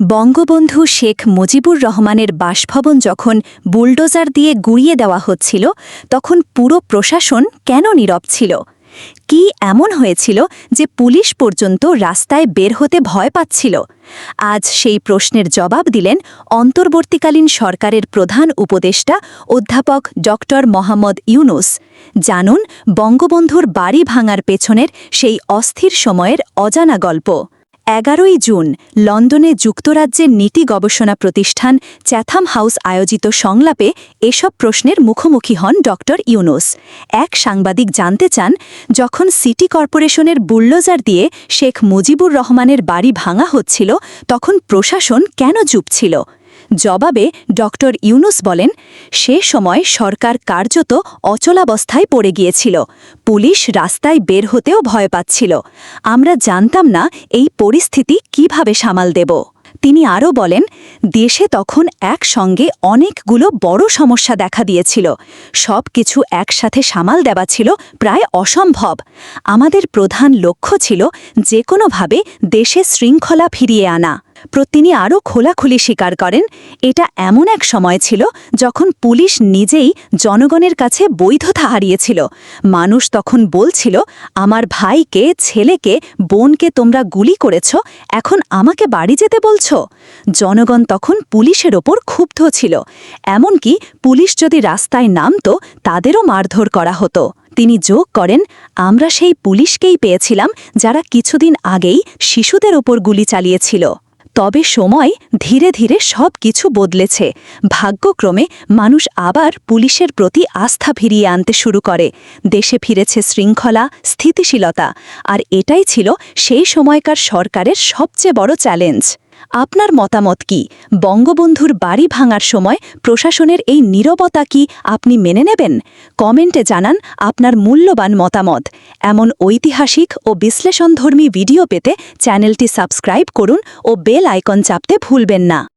বঙ্গবন্ধু শেখ মুজিবুর রহমানের বাসভবন যখন বুলডোজার দিয়ে গুড়িয়ে দেওয়া হচ্ছিল, তখন পুরো প্রশাসন কেন নীরব ছিল? কি এমন হয়েছিল যে পুলিশ পর্যন্ত রাস্তায় বের হতে ভয় পাচ্ছিল? আজ সেই প্রশ্নের জবাব দিলেন অন্তর্বর্তীকালীন সরকারের প্রধান উপদেষ্টা অধ্যাপক ড মোহাম্মদ ইউনুস। জানুন বঙ্গবন্ধুর বাড়ি ভাঙার পেছনের সেই অস্থির সময়ের অজানা গল্প। এগারোই জুন লন্ডনে যুক্তরাজ্যের নীতি গবেষণা প্রতিষ্ঠান চ্যাথাম হাউস আয়োজিত সংলাপে এসব প্রশ্নের মুখোমুখি হন ড. ইউনুস। এক সাংবাদিক জানতে চান, যখন সিটি কর্পোরেশনের বুল্লোজার দিয়ে শেখ মুজিবুর রহমানের বাড়ি ভাঙা হচ্ছিল, তখন প্রশাসন কেন চুপ ছিল? জবাবে ডক্টর ইউনুস বলেন, সে সময় সরকার কার্যত অচলাবস্থায় পড়ে গিয়েছিল। পুলিশ রাস্তায় বের হতেও ভয় পাচ্ছিল। আমরা জানতাম না এই পরিস্থিতি কীভাবে সামাল দেব। তিনি আরও বলেন, দেশে তখন একসঙ্গে অনেকগুলো বড় সমস্যা দেখা দিয়েছিল। সব কিছু একসাথে সামাল দেওয়া ছিল প্রায় অসম্ভব। আমাদের প্রধান লক্ষ্য ছিল যে কোনোভাবে দেশে শৃঙ্খলা ফিরিয়ে আনা। তিনি আরও খোলাখুলি স্বীকার করেন। এটা এমন এক সময় ছিল যখন পুলিশ নিজেই জনগণের কাছে বৈধতা হারিয়েছিল। মানুষ তখন বলছিল, আমার ভাইকে, ছেলেকে, বোনকে তোমরা গুলি করেছ, এখন আমাকে বাড়ি যেতে বলছ? জনগণ তখন পুলিশের ওপর ক্ষুব্ধ ছিল। এমনকি পুলিশ যদি রাস্তায় নামত, তাদেরও মারধর করা হতো। তিনি যোগ করেন, আমরা সেই পুলিশকেই পেয়েছিলাম যারা কিছুদিন আগেই শিশুদের ওপর গুলি চালিয়েছিল। তবে সময় ধীরে ধীরে সব কিছু বদলেছে। ভাগ্যক্রমে মানুষ আবার পুলিশের প্রতি আস্থা ফিরিয়ে আনতে শুরু করে। দেশে ফিরেছে শৃঙ্খলা, স্থিতিশীলতা, আর এটাই ছিল সেই সময়কার সরকারের সবচেয়ে বড় চ্যালেঞ্জ। আপনার মতামত কি? বঙ্গবন্ধুর বাড়ি ভাঙার সময় প্রশাসনের এই নীরবতা কি আপনি মেনে নেবেন? কমেন্টে জানান আপনার মূল্যবান মতামত। এমন ঐতিহাসিক ও বিশ্লেষণধর্মী ভিডিও পেতে চ্যানেলটি সাবস্ক্রাইব করুন ও বেল আইকন চাপতে ভুলবেন না।